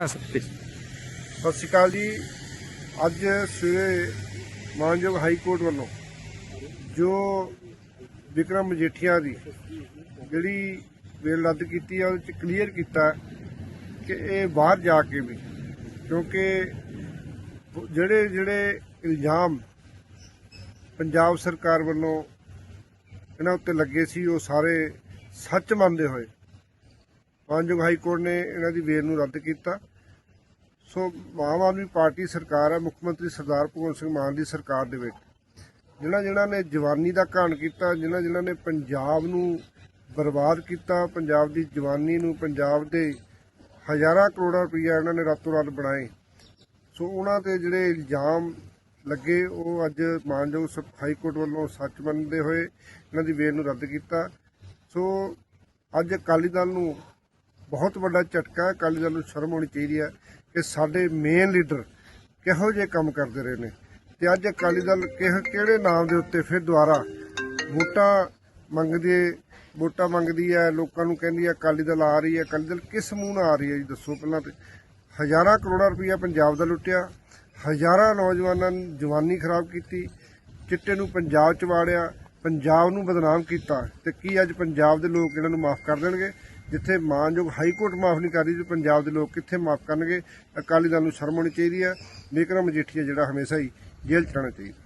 ਸਤਿ ਸ਼੍ਰੀ ਅਕਾਲ ਜੀ। ਅੱਜ ਸਵੇਰੇ ਮਾਨਯੋਗ ਹਾਈ ਕੋਰਟ ਵੱਲੋਂ ਜੋ ਵਿਕਰਮ ਮਜੀਠੀਆ ਦੀ ਜਿਹੜੀ ਬੇਲ ਰੱਦ ਕੀਤੀ ਆ, ਉਹਦੇ ਚ ਕਲੀਅਰ ਕੀਤਾ ਕਿ ਇਹ ਬਾਹਰ ਜਾ ਕੇ ਵੀ ਕਿਉਂਕਿ ਜਿਹੜੇ ਜਿਹੜੇ ਇਲਜ਼ਾਮ ਪੰਜਾਬ ਸਰਕਾਰ ਵੱਲੋਂ ਇਹਨਾਂ ਉੱਤੇ ਲੱਗੇ ਸੀ, ਉਹ ਸਾਰੇ ਸੱਚ ਮੰਨਦੇ ਹੋਏ ਮਾਨਯੋਗ ਹਾਈ ਕੋਰਟ ਨੇ ਇਹਨਾਂ ਦੀ ਬੇਲ ਨੂੰ ਰੱਦ ਕੀਤਾ। ਸੋ ਆਮ ਆਦਮੀ ਪਾਰਟੀ ਸਰਕਾਰ ਹੈ, ਮੁੱਖ ਮੰਤਰੀ ਸਰਦਾਰ ਭਗਵੰਤ ਸਿੰਘ ਮਾਨ ਦੀ ਸਰਕਾਰ ਦੇ ਵਿੱਚ। ਜਿਨ੍ਹਾਂ ਜਿਨ੍ਹਾਂ ਨੇ ਜਵਾਨੀ ਦਾ ਘਾਣ ਕੀਤਾ, ਜਿਨ੍ਹਾਂ ਜਿਨ੍ਹਾਂ ਨੇ ਪੰਜਾਬ ਨੂੰ ਬਰਬਾਦ ਕੀਤਾ, ਪੰਜਾਬ ਦੀ ਜਵਾਨੀ ਨੂੰ, ਪੰਜਾਬ ਦੇ ਹਜ਼ਾਰਾਂ ਕਰੋੜਾਂ ਰੁਪਈਆ ਇਹਨਾਂ ਨੇ ਰਾਤੋਂ ਰਾਤ ਬਣਾਏ। ਸੋ ਉਹਨਾਂ ਤੇ ਜਿਹੜੇ ਇਲਜ਼ਾਮ ਲੱਗੇ, ਉਹ ਅੱਜ ਮਾਨਯੋਗ ਸ- ਹਾਈ ਕੋਰਟ ਵੱਲੋਂ ਸੱਚ ਮੰਨਦੇ ਹੋਏ ਇਹਨਾਂ ਦੀ ਬੇਲ ਨੂੰ ਰੱਦ ਕੀਤਾ। ਸੋ ਅੱਜ ਅਕਾਲੀ ਦਲ ਨੂੰ ਬਹੁਤ ਵੱਡਾ ਝਟਕਾ ਅਕਾਲੀ ਦਲ ਨੂੰ ਸ਼ਰਮ ਹੋਣੀ ਚਾਹੀਦੀ ਹੈ ਕਿ ਸਾਡੇ ਮੇਨ ਲੀਡਰ ਕਿਹੋ ਜਿਹੇ ਕੰਮ ਕਰਦੇ ਰਹੇ ਨੇ। ਤੇ ਅੱਜ ਅਕਾਲੀ ਦਲ ਕਿਹ, ਕਿਹੜੇ ਨਾਮ ਦੇ ਉੱਤੇ ਫਿਰ ਦੁਬਾਰਾ ਵੋਟਾਂ ਮੰਗਦੇ ਵੋਟਾਂ ਮੰਗਦੀ ਹੈ, ਲੋਕਾਂ ਨੂੰ ਕਹਿੰਦੀ ਹੈ ਅਕਾਲੀ ਦਲ ਆ ਰਹੀ ਹੈ, ਅਕਾਲੀ ਦਲ ਕਿਸ ਮੂੰਹ ਨਾਲ ਆ ਰਹੀ ਹੈ ਜੀ ਦੱਸੋ ਪਹਿਲਾਂ ਤੇ। ਹਜ਼ਾਰਾਂ ਕਰੋੜਾਂ ਰੁਪਈਆ ਪੰਜਾਬ ਦਾ ਲੁੱਟਿਆ, ਹਜ਼ਾਰਾਂ ਨੌਜਵਾਨਾਂ ਨੂੰ ਜਵਾਨੀ ਖਰਾਬ ਕੀਤੀ, ਚਿੱਟੇ ਨੂੰ ਪੰਜਾਬ ਚ ਵਾੜਿਆ, ਪੰਜਾਬ ਨੂੰ ਬਦਨਾਮ ਕੀਤਾ ਤੇ ਕੀ ਅੱਜ ਪੰਜਾਬ ਦੇ ਲੋਕ ਇਹਨਾਂ ਨੂੰ ਮਾਫ ਕਰ ਦੇਣਗੇ? ਜਿੱਥੇ ਮਾਨਯੋਗ ਹਾਈ ਕੋਰਟ ਮਾਫ ਨਹੀਂ ਕਰ ਰਹੀ ਤੇ ਪੰਜਾਬ ਦੇ ਲੋਕ ਕਿੱਥੇ ਮਾਫ ਕਰਨਗੇ, ਅਕਾਲੀ ਦਲ ਨੂੰ ਸ਼ਰਮ ਆਉਣੀ ਚਾਹੀਦੀ ਹੈ ਵਿਕਰਮ ਮਜੀਠੀਆ ਜਿਹੜਾ ਹਮੇਸ਼ਾ ਹੀ ਜੇਲ੍ਹ ਚ ਰਹਿਣਾ ਚਾਹੀਦਾ।